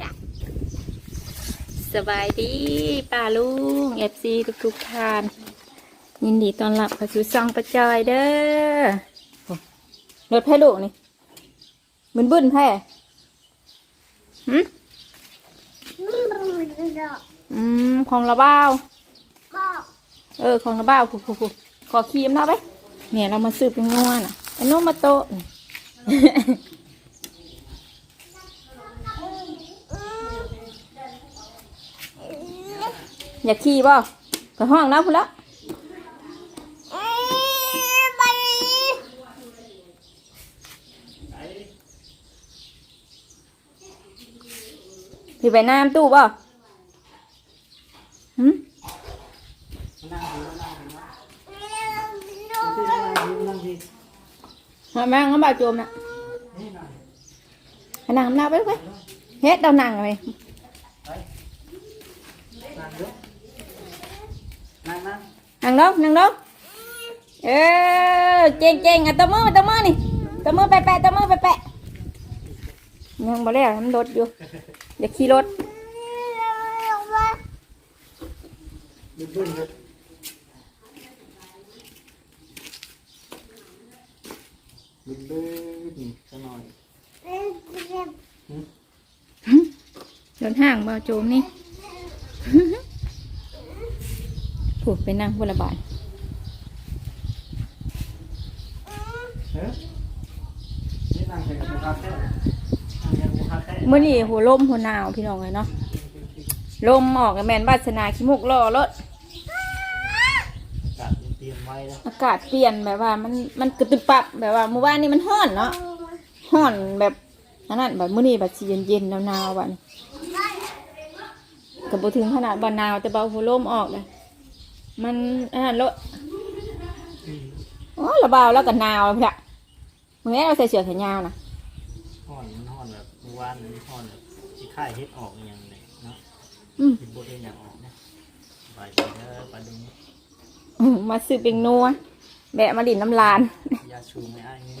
จ้ะสบายดีป้าลุงเอฟซีทุกทุกๆท่าน ยินดีต้อนรับเข้าสู่ซองประจอยเด้อโอ้รถแพ้ลูกนี่มึนบึ้นแพ้หืมอืมของระบ้าวเออของระบ้าวผูผูผูขอครีมเราไปเนี่ยเรามาซื้อเป็นงวน่ะไอ้โนมมาโตะ อยากขี่บ่ก็ห้องนะพุ่นละพี่ไปน้ำตู้บ่หืมมาแม่งเขาบาวโจมนะนั่งน้ำไปเลูกไปเฮ็ดเรานั่งเลย นั่งนั่ง นั่งลงนั่งลงเออเก่งเก่งอะตบมือตบมือนี่ตบมือแปะแปะตบมือแปะแปะยังบ่แล้วมันรถอยู่อย่าขี่รถบึ้นบึ้นเลยบึ้นบึ้นนี่สักหน่อยรถห้างบ่าวโจมนี่ ผูกไปนั่งบนระบาดเฮ้ยนี่นั่งใส่กระปุกคาเฟ่นั่งยังบุคาเฟ่มื้อนี้หัวลมหัวหนาวพี่น้องเลยเนาะลมออกกับแม่นวาสนาขี้มุกล่อรถกัดเตรียมไว้แล้วอากาศเปลี่ยนแบบว่ามันมันกระตุบปับแบบว่าเมื่อวานนี้มันห้อนเนาะห้อนแบบอันนั้นแบบมื้อนี้แบบสิเย็นๆหนาวๆบัดนี้ก็บ่ถึงขนาดบ่หนาวแต่เบาหัวลมออกเลย มันอันนั้นรถอ๋อระเบาแล้วก็หนาวพี่ละเมื่อเราใส่เสื้อแขนยาวนะห่อนมันห่อนแบบเมื่อวานมันห่อนแบบที่ค่ายเฮ็ดออกอย่างไรเนาะอืมเห็นบทเรียนอย่างออกนะไปไปเด้อไปดูอืมมาซื้อเป็นนัวแบะมาดินน้ำลาน ยาชูไม่อ้ายนี่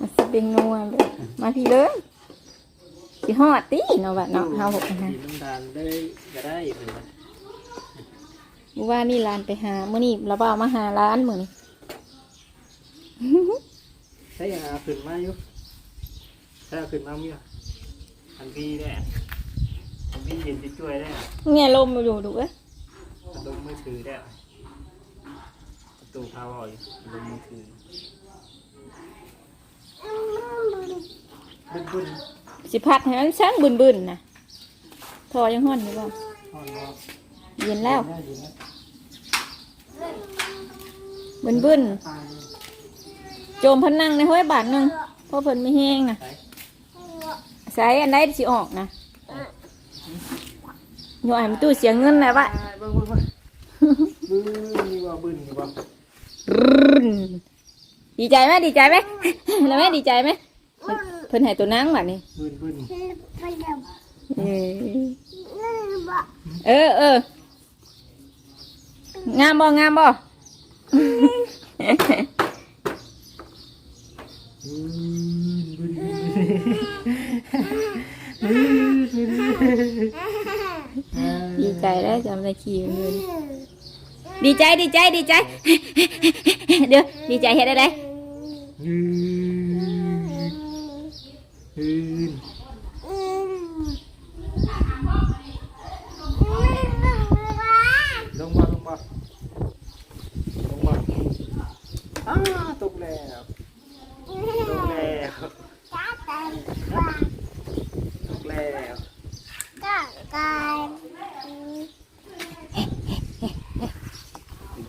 มาซื้อเป็นนัวแบบมาพี่เลยสิฮอดติเนาะบัดเนาะเฮาหกนะดีน้ำตาลได้ก็ได้เลย เมื่อวานนี่ลานไปหามื้อนี้ระเบามาหาร้านมื้อนี้ใช่ยังอาขึ้นมาอยู่ใช่ขึ้นมามั้ยอันพี่ได้อันพี่เย็นจะช่วยได้เนี่ยลมอยู่ดูเอ้ยกระดุมมือถือได้ประตูพาวอยกระดุมมือถือบึ้นบึ้นสิพัดให้มันช่างบึนๆนะทอยังห้อนอยู่บ่ห่อนว่า เย็นแล้วได้ยินนะบึนตายเลยๆโจมเพิ่นนั่งในห้อยบาทหนึงเพราะเพิ่นไม่แห้งนะไปใส่อันใดสิออกนะโยอยมันตู้เสียเงินนะวะเบิ้งเบิ้งเบิ้งบึ้นนี่ว่าบึ้นนี่ว่ารึนดีใจไหมดีใจไหมแล้วแม่ดีใจไหมเพิ่นเพิ่นให้ตัวนั่งบัดนี้บึ้นบึ้นเออเออเออ งามบ่งามบ่บึ้นบึ้นบึ้นบึ้นบึ้นดีใจแล้วจำได้ขี่เงินดีใจดีใจดีใจ เดี๋ยวดีใจเฮ็ดได้ได บึ้นบึ้นลงมาลงมาลงมา อ้าตกแล้วตกแล้วตกแล้ว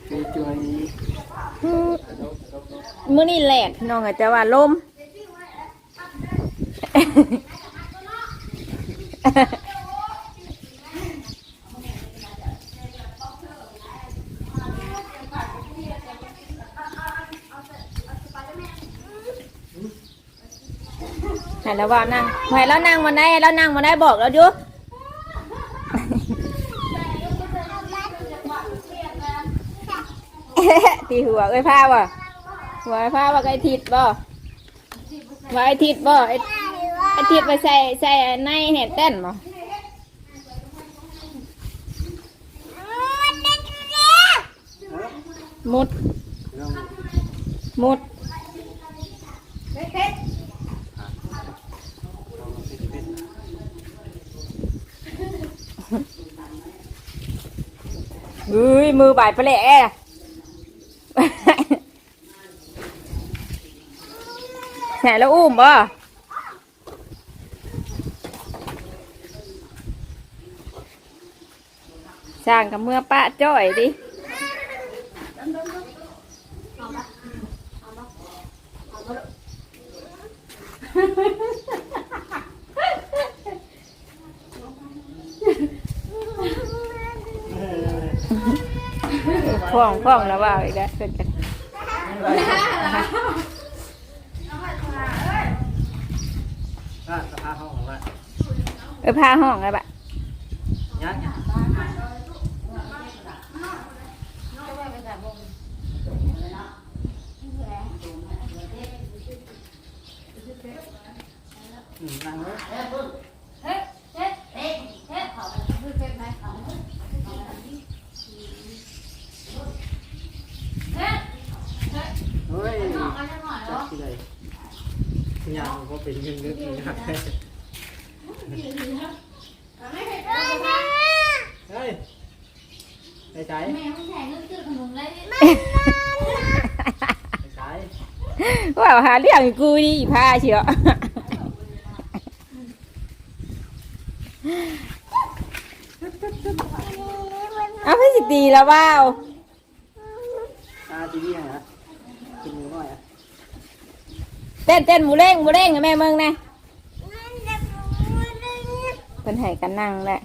ช่วยช่วยมื้อนี้แหลกน้องอะแต่ว่าลม ให้แล้วว่านั่งให้แล้วนั่งวันไหนให้แล้วนั่งวันไหนบอกเราดูตีหัวเอ้ยผ้าบ่หัวไอ้ผ้าว่าไอ้ทิดบ่ว่าไอ้ทิดบ่ไอ้อาทิตย์ไปใส่ใส่ในเห็ดเต้นบ่มุด เรื่อง มุด ลองสิเป็น อุ้ยมือบาดไปเลยแอะแหนแล้วอุ้มบ่สร้างกับเมื่อป้าจ้อยดิ พ่องพ่องแล้วว่าอีกแล้วเกิดกันอะสภาพห้องของว่าเออพาห้องอะไรบะ ยัดอืมนั่งเลยเฮ้ยจับที่ไหนยัง ก็เป็นเงินเงินอีกนะเฮ้ยไปใช้แม่ไม่ใช่เงินซื้อขนมเลยไปใช้ว่าหาเรื่องกูดีอีพาเชียวเอาพี่สิตีแล้วว่าวตาจีนี่ฮะกินหมูน้อยอะ เต้นเต้นหมูเร่งหมูเร่งกับแม่เมืองนะเป็นไห้กันนั่งแหละ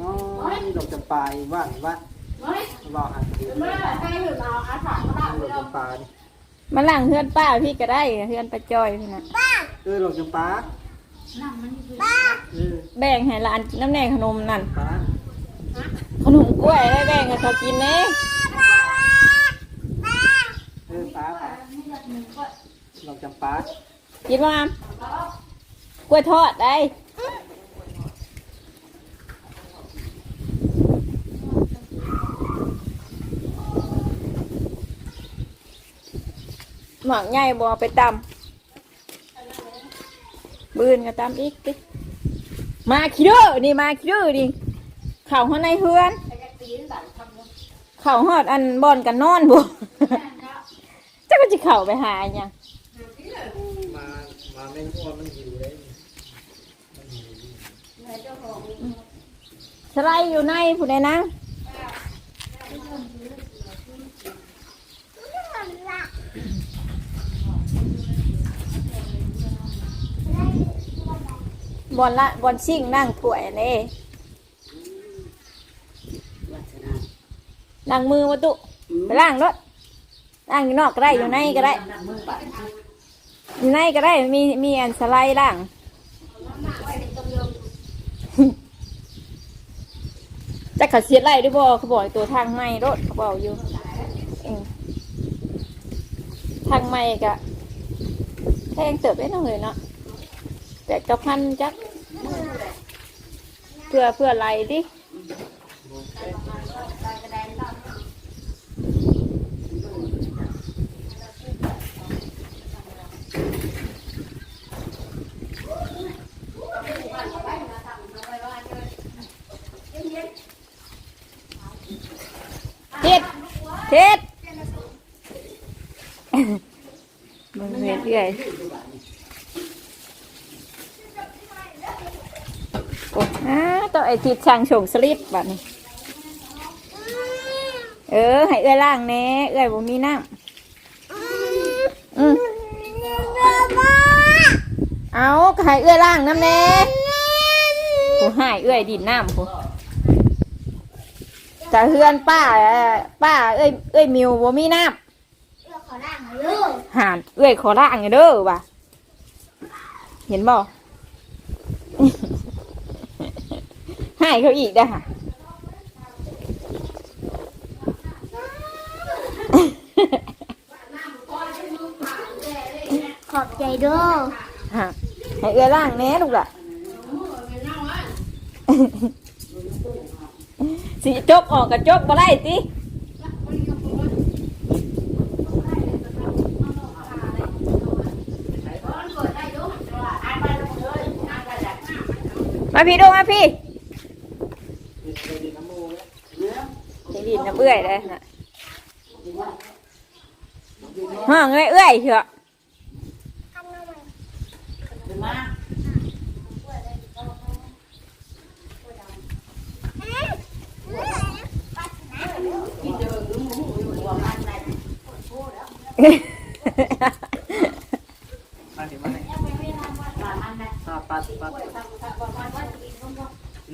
อ๋อนี่ดอกจำปาอีกว่านว่านรอหันเดือนดอกจำปานี่มาหลังเพื่อนป้าพี่ก็ได้เพื่อนป้าจอยพี่นะเออดอกจำปาเออแบ่งให้หลานกินน้ำแน่ขนมนั่นปาขนมกล้วยได้แบ่งให้เขากินเน่เออปาปา ดอกจำปากินว่ากล้วยทอดได้หมักใหญ่บอไปตำบืนก็ตำอีกติมาคิดเด้อนี่มาคิดเด้อดิเข่าห้องในเฮือน เข่าหอดอันบอนกันนอนบ่จักก็จะเข่าไปหาอันหยัง มามาแม่งอ้วนมันหิวเลย ส ไลด์อยู่ในผู้ใดนั่งบอลละบอลซิ่งนั่งป่วยเลยล้างมือมาตุไปล้างรถล้างอยู่นอกก็ได้อยู่ในก็ได้อยู่ในก็ได้มีมีอันสไลด์ล้าง จะขัดเสียไรด้วยบอเขาบอกตัวทางไม่รถเขาบอกอยู่ทางไม่กะแพงเติบได้น้องเลยเนาะแต่กระพันจักเพื่อเพื่ออะไรดิเท็ด เท็ดมึงเห็นเรื่อยโอ้ฮะตัวไอทิดช่างชงสลิปแบบนี้ เออ ให้เอื้อยล่างแหน่เอื้อยบ่มีน้ำอืมเอาก็ให้เอื้อยล่างน้ำแหน่ผู้ให้เอื้อยดินน้ำผู้ จะเฮือนป้าเอ่อป้าเอ้ยเอ้ยมิวบ่มีน้ำหานเอ้ยขอล่างเด้อว่ะเห็นบ่ ให้เขาอีกได้อค่ะ ขอบใจด้วย ฮะให้เอื้อล่างแหน่ลูกล่ะ สิจกออกกับจกบ่ได้ติมาพี่ดูมาพี่ให้ดินน้ำเอื้อยเลยนะห้องเอ้ยเอื้อยเถอะ มาดิมาดิอ่าปัดปัด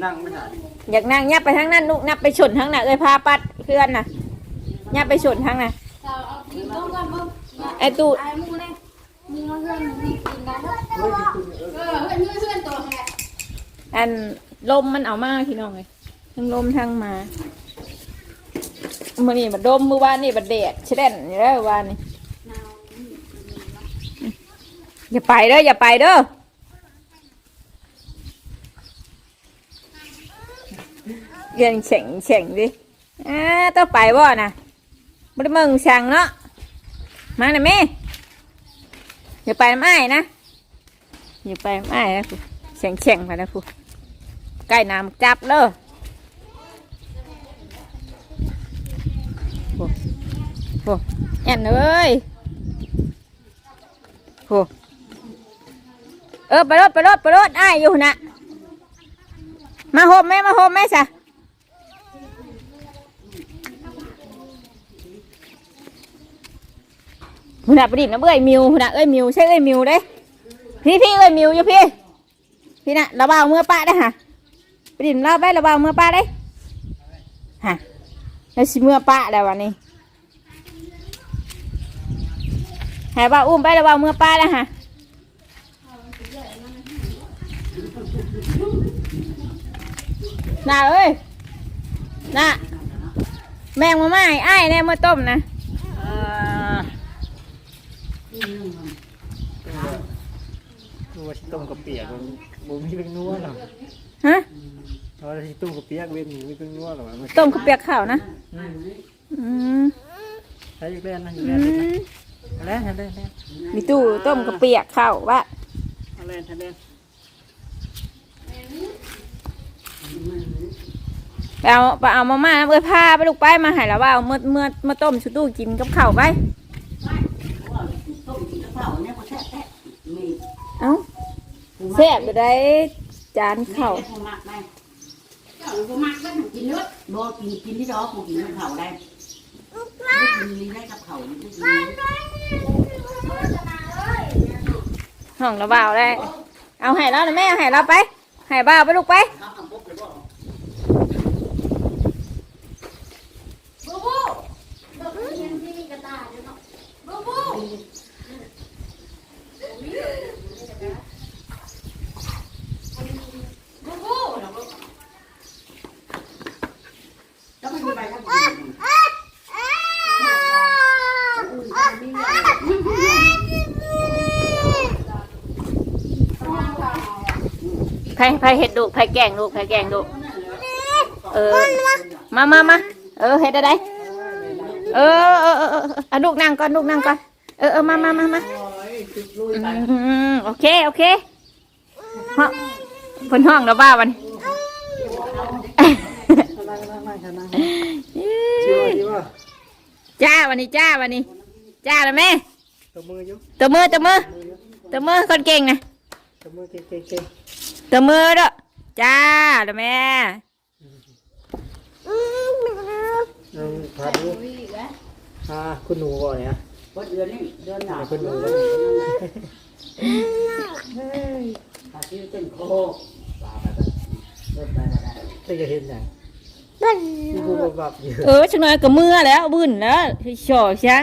นั่งไม่หาอยากนั่งยับไปทางนั้นลูกนับไปชนทางน่ะเอ้ยพาปัดเพื่อนน่ะยับไปชนทางน่ะไอ้ตูไอ้มูเนี่ยมีเพื่อนมีกินได้เออเพื่อนเพื่อนตัวแหกอันลมมันเอามาพี่น้องเลยทั้งลมทั้งมามื่อนี้บัดดมมือวานนี่บัดเดดเชดนอยู่แล้ววานนี่ อย่าไปเด้ออย่าไปเด้อเรียนเฉ่งเฉ่งดิอ่าต้องไปบ่นะบ่ได้มึงสั่งเนาะมาหน่อยแม่อย่าไปน้ำอ้นะอย่าไปน้ำอ้นะเฉ่งเฉ่งไปนะผู้ใกล้น้ำจับเด้อโอ้โหแอนเอ้ยโหเอ อไปรถไปรถไปรถอ้ายอยู่นะมาโฮมแม่มาโฮมแม่จ้ะหุ่นน่ะประดิษฐ์นะเอ้ยมิวหุ่นน่ะเอ้ยมิวใช่เอ้ยมิวเด้พี่พี่เอ้ยมิวอยู่พี่พี่น่ะระบาเมื่อป้าได้ฮะประดิษฐ์เราไประบาเมื่อป้าได้ฮะแล้วสิเมื่อป้าแล้ววันนี้ให้บ่าวอุ้มไประบาเมื่อป้าได้ฮะ น่าเอ้ยน่ะแมงมาไม้ไอ้ายแน่เมื่อต้มนะอ่านัวที่ต้มกระเปียกบุ้มที่เป็นนัวหรอฮะเพราะที่ต้มกระเปียกเว้นมีเป็นนัวหรอมันต้มข้าวเปียกข้าวนะอืมอืมใช้อยู่เล่นนะอยู่อืเล่นมเล่นเล่นเล่นเล่นมีตู้ต้มข้าวเปียกข้าววะเล่นเล่น ไปเอาไปเอามาม่าเอ้ยพาไปลูกไปมาใหายแล้วว่าเอามื่อเมื่อเมื่อต้มชุดตู้กินกับข้าวไปต้มกินกับข้าเสียก็แซ่บๆมีเอ้าแซ่บไปได้จานข้าวกูมักก็กินเอบ่กินกินที่ดอกกูกินกับข้าวได้กินนี่ได้กับข้าวนี่ไม่กินนี่ห้องระบ่าวได้ เอาให้เราหน่อยแม่เอาให้เราไป ให้บ่าวไปลูกไป บูบูดอกเทียนที่กระตายเนาะบูบูบูบูต้องไม่มีใบทั้งหมดไผ่ไผ่เห็ดลูกไผ่แกงลูกไผ่แกงลูก เออ มามามาเออเห็ดอะไร เออเออเออเออเอาลูกนั่งก่อนลูกนั่งก่อนเออเออมามามามาอืมโอเคโอเคห้องบนห้องแล้วบ้าวันชิวชิวจ้าวันนี้จ้าวันนี้ จ้าแล้วแม่ตัวมือยุตัวมือตัวมือตัวมือคนเก่งนะตัวมือเก่งเก่งเก่งตัวมือเด้อจ้าแล้วแม่ น้องพาดูอ่าคุณหนูก่อนเนี่ยบ่เดือนนี้เดือนหน้าคุณหนูถ้าชื่อเต้นโคปลาไปเริ่มไปบ่ได้จะจะเห็นอย่างที่บูบบับอยู่เออชักหน่อยก็มือแล้วบึนแล้วโฉอช้าง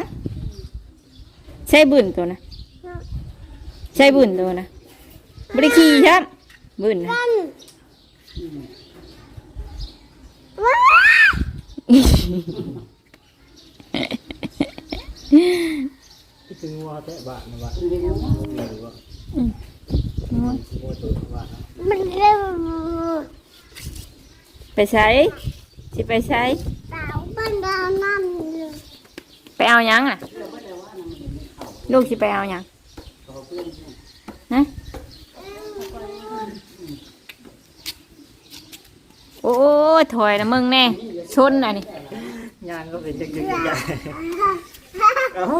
ใช่บึนตัวนะใช่บึนตัวนะบริขี่ใช่บึนนะที่เป็นงัวแตะบะนะ cái từ ngoa thế bạn là bạn ừ. ไปใช้สิไปใช้ไปเอายังอ่ะ ลูกสิไปเอายังนะโอ้ถอยนะมึงแน่ ชนน่ะนี่ยางก็เป็นจักจักจักจักโอ้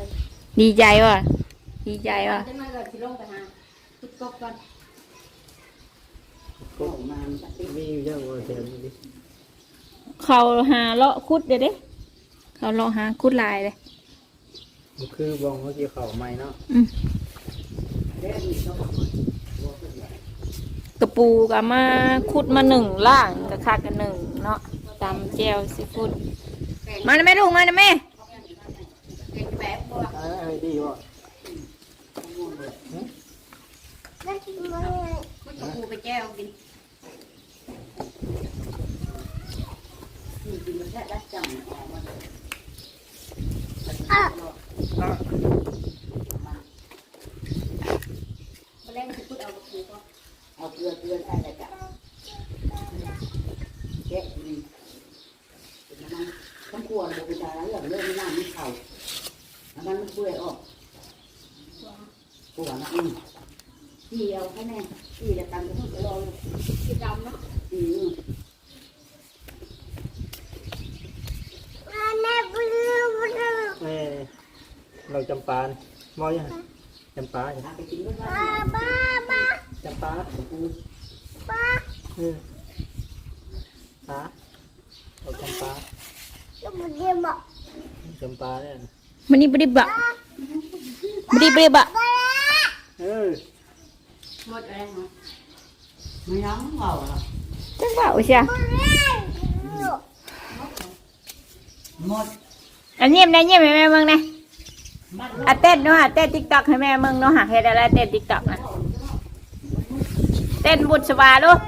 ยดีใจว่ะดีใจว่ะจะมาเกิดที่ลงไปหาทุกกบก่อนก็ออกมามันจะติดมีอยู่เยอะกว่าเดิมดิเขาหาเลาะคุดเด้อเด้เขาเลาะหาคุดลายเลยมันคือบองเมื่อกี้เขาใหม่เนาะอืมเล่นนี่ ก็บอกกระปูกับมาคุดมาหนึ่งล่างกระคากันหนึ่งเนาะตำแจวซีฟู้ดมานะแม่ลูกมานะแม่เก่งแบบบัวเอ้ยดีว่ะนั่นคือมันมันกับปูไปแก้วกินจริงๆมันแค่รัดจังออกมา อะ อะ มาเล่นคือพูดเอากับปูก็ เอาเกลือเกลือได้เลยจ้ะแกะดีเป็นน้ำต้องควรดูจาระเรื่องเรื่องน้ำมันเข่าแล้วมันเปื่อยออกปวดนะอืมที่เอาแค่แน่ที่จะตังค์ก็ต้องรอ สีดำเนาะ อืม แม่ปูปู แม่เราจำปาเนี่ย มอยังจำปาเนี่ยไปกินด้วยกันบ้าบ้าบ้าจำปาบ้าเออปาเราจำปาจะมาเยี่ยมอะจำปาเนี่ยมันนี่บริบะบริบริบะเออหมดแล้วเหรอไม่น้ำเบาหรอจังหวะอุเชียหมดอันเยี่ยมนะเยี่ยมให้แม่มึงนะ อะเต้นเนาะอะเต้นติ๊กต็อกให้แม่มึงเนาะหาเฮ็ดอะไรเต้นติ๊กต็อกนะเต้นบุษบาลูก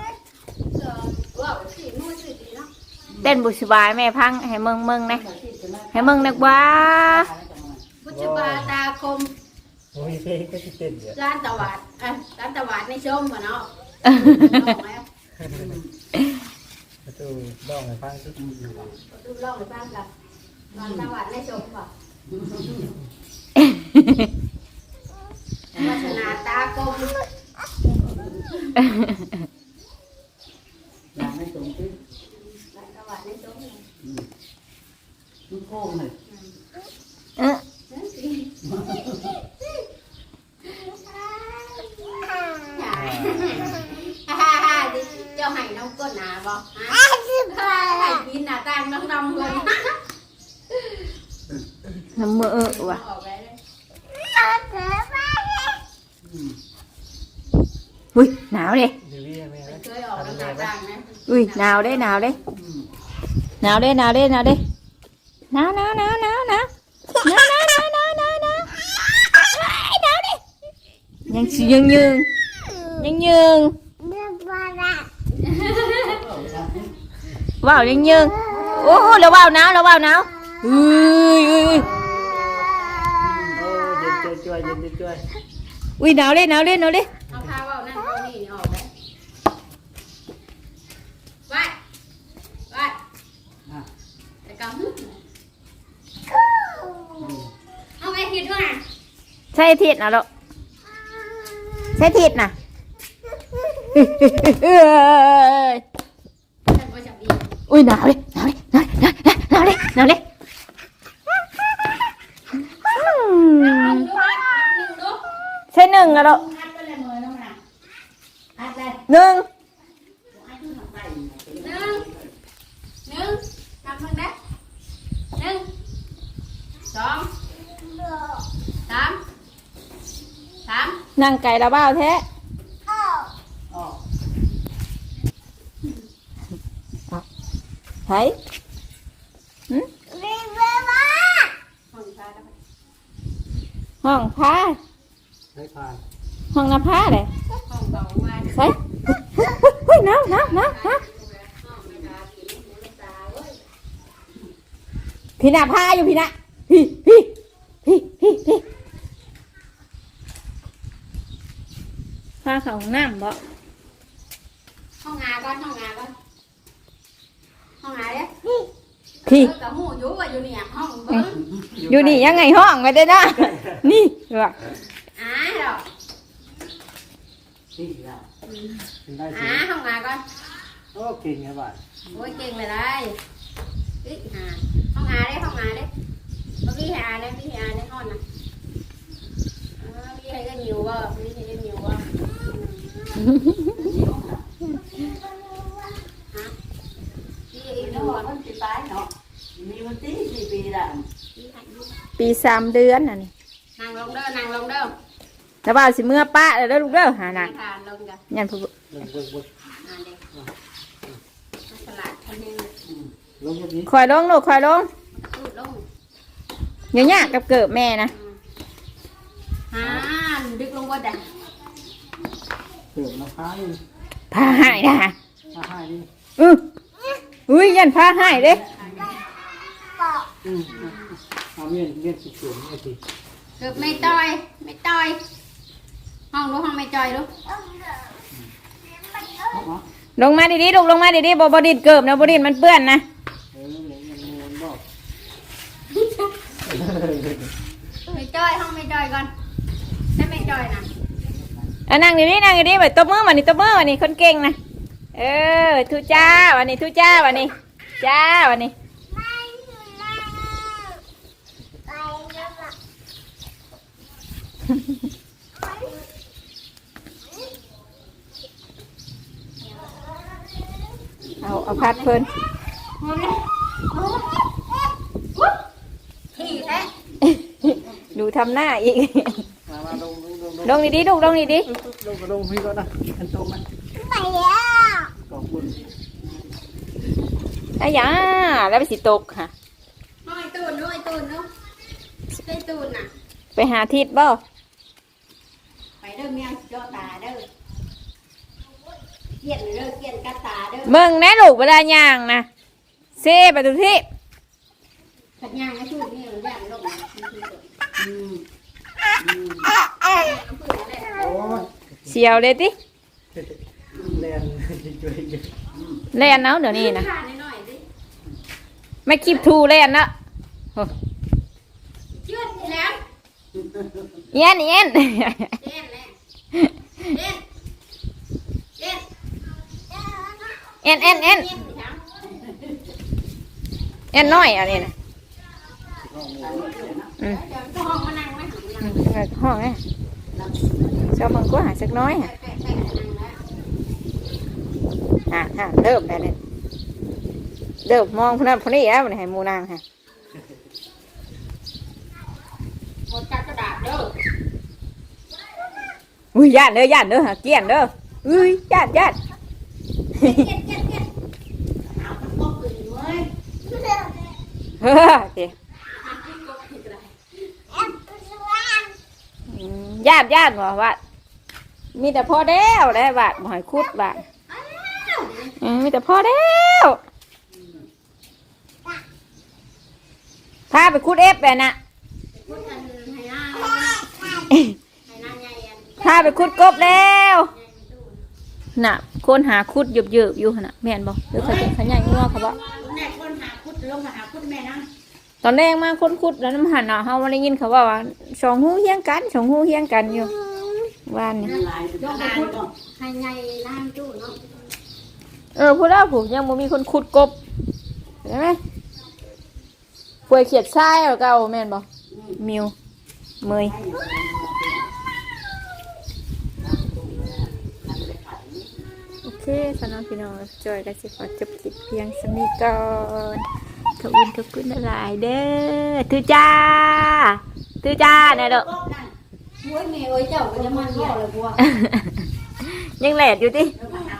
ว้าวสีนู่นสีดีเนาะเต้นบุษบาให้แม่พังให้มึงมึงนะให้มึงนึกว่าพุทธบาตาคมโอ้ยเพลงก็จะเต้นเดี๋ยวร้านตะวันอะร้านตะวันในชมก่อนเนาะประตูดองให้ฟังสิดูล่องในบ้านกันร้านตะวันในชมก่อน วาสนาตาคมอยากไม่สมที่ร้านตะวันในชมมันโค้งเลยเออเจ้าไห้น้องก้นหนาบ่ฮะไห้ปีนหนาตางน้องดำเลยน้ำมือว่ะ ออกไปเลยอุ้ยหนาวเลยดีวี่แม่ไหมเคยออกหน้าต่างนะอุ้ยหนาวเลยหนาวเลยหนาวเลยหนาวเลยหนาวเลยหนาวหนาวหนาวหนาวหนาวหนาวหนาวหนาวหนาวหนาวหนาวอ้ายหนาวดิยังสิยังยืงยังยืงว้าวยังยืงโอ้โหแล้วว้าวหนาวแล้วว้าวหนาวอุ้ยอุ้ยอุ้ย โอ้เย็นจ้วยๆเย็นจ้วย อุ้ยหนาวเลยหนาวเลยหนาวเลย เอาผ้าว่านั่นเอานี่ออกได้ไว้ไว้แต่กำเอาไงคิดว่า ใช่ทิศนะลูกใช่ทิศนะเอ้ยฉันก็จะดีอุ้ยหนาวเลยหนาวเลยหนาวเลยหนาวเลยหนาวเลยอืมดูว่าหนึ่งดูใช่หนึ่งอะลูกพัดไปเลยมือน้องนะพัดเลยหนึ่ง นั่งไก่ระบ้าวแท้ไผหึห้องผ้าห้องผ้าห้องน้ำผ้าเลยใช่เฮ้ยน้ำน้ำน้ำน้ำพี่นาผ้าอยู่พี่นา เขาห้องน้ำบ่ห้องงาก่อนห้องงาก่อนห้องงาเด้พี่เออกับหูอยู่ว่าอยู่เนี่ยห้องเบิ้งอยู่นี่ยังไงห้องไม่ได้นะ นี่ว่ะอ่าดอกที่เรากินได้สิอ่าห้องงาก่อนโอ้เก่งไงบ้านโอ้ยเก่งเลยได้อีอ่าห้องงาเด้ห้องงาเด้เอาพี่ให้อาเด้พี่ให้อาเด้ห้องนะเออพี่ให้ก็หิวว่าพี่ให้ก็หิวว่าฮะพี่อีกแล้แล้ววบอกมันสิตายเนาะมีมันตีสี่ปีละพี่ให้อยู่ ปีสามเดือนน่ะนี่นั่งลงเด้อนั่งลงเด้อแล้วบ่าวสิเมื่อป้าแล้วเด้อลูกเด้อหาหนันั่กงทานลงจ้ะยันผู้ลงเบิ่งเบิ่งอ่าเด็กสลัดคนหนึงลงแบบนี้คอยลงลูกคอยลงพูดลงอย่ายากกับเกิดแม่นะอ่าดึกลงบนด่ะเติมน้ำพายพาหายนะมาให้นี่อืออุ้ยยันพาหายเด้อืมเอาเมียนเมียนสุดๆนี่สิเกือบไม่ต่อย ไม่ต่อย ห้องรู้ห้องไม่จอยรู้เอามาลงมาดีๆลูกลงมาดีๆบ่บ่ดินเกิบนะบ่ดินมันเปื้อนนะเออเดี๋ยวมันมันบอกไม่จอยห้องไม่จอยก่อนถ้าไม่จอยนะ อะนั่งดีๆนั่งดีๆไปตบมือวันนี้ตบมือวันนี้คนเก่งนะเออทุจ้าวันนี้ทุจ้าวันนี้ จ้าวันนี้เอาเอาพัดเพิ่นที่แท้ดูทำหน้าอีก มามาลงลงลงลงลงดีๆลูกลงดีลงลงก็ลงพี่ก็นะอันตรงนะไปแล้วขอบคุณๆอายาแล้วไปสิตกค่ะห้อยตูนห้อยตูนเนาะใช่ตูนน่ะ ไปหาทิศบ่ไปเด้อเมียจอตาเด้อเกียนเด้อเกียนกระตาเด้อเบิ่งแน่ลูกเวลาย่างนะเซ่ไปทุกที่ขัดยางไอ้ตูนนี่มันย่างลงนะมันคือตัว อืม เอาปืนอะไรโอ้ยเสียวเลยติแลนช่วยๆอยู่แล่นเอาเดี๋ยวนี้นะขาดหน่อยๆสิไม่คลิปทูแล่นนะโอ้เชื่อดทีแล้วเย็นเย็นเล่นแหละเล่นเล่นเอ็นเอ็นเอ็นเล่นสิครับเอ็นน้อยอันนี้นะอืม เดี๋ยวจะห้องมานั่งไหมอืมเอาห้องไงเจ้ามึงก็หาสักน้อยแปะฮะแปะแปะนั่งแล้วอะอะเริ่มแล้วเนี่ยเริ่มมองพนันพนี้แล้วมันให้มูนางฮะหมดจักกระดาษเด้อ อืมย่านย่านว่าว่ามีแต่พ่อเด้วได้บาดหอยคุดบาดอ้าวอืมมีแต่พ่อเด้วพาไปคุดเอฟไปนะพูดกันให้หน้าให้หน้าใหญ่อันพาไปคุดกบแล้วใหญ่เป็นตู้น่ะคนหาคุดหยบเยบๆอยู่หั่นน่ะแม่นบอกหรือเขาจะขยายงัวเขาบอกแม่คนหาคุดลงมาหาคุดแม่นั่ง ตอนแรกมาคนคุดแล้วน้ำหันเนาะเฮาไมาได้ยินเขาว่าว่าสองหูเฮี้ยงกันสองหูเฮี้ยงกันอยู่ว่านนี่ลายยกไปคุดก่อนให้ใหญ่น้ำตู้เนาะเออพูดแล้วผมยังบ่มีคนขุดกบเห็นไหมป่วยเขียดทรายเอาเก่าแม่นบ่มิวเมยโอเคสำหรับพี่น้องจอยก็สิขอจบคลิปเพียงสำนี้ก่อน ขอบคุณขอบคุณหลายๆเด้อทุจ้าทุจ้านะเด้อโอ้ยแม่เอ้ยเจ้าก็จะมันเหี่ยวเลยบัว ยังแหลดอยู่ติเออ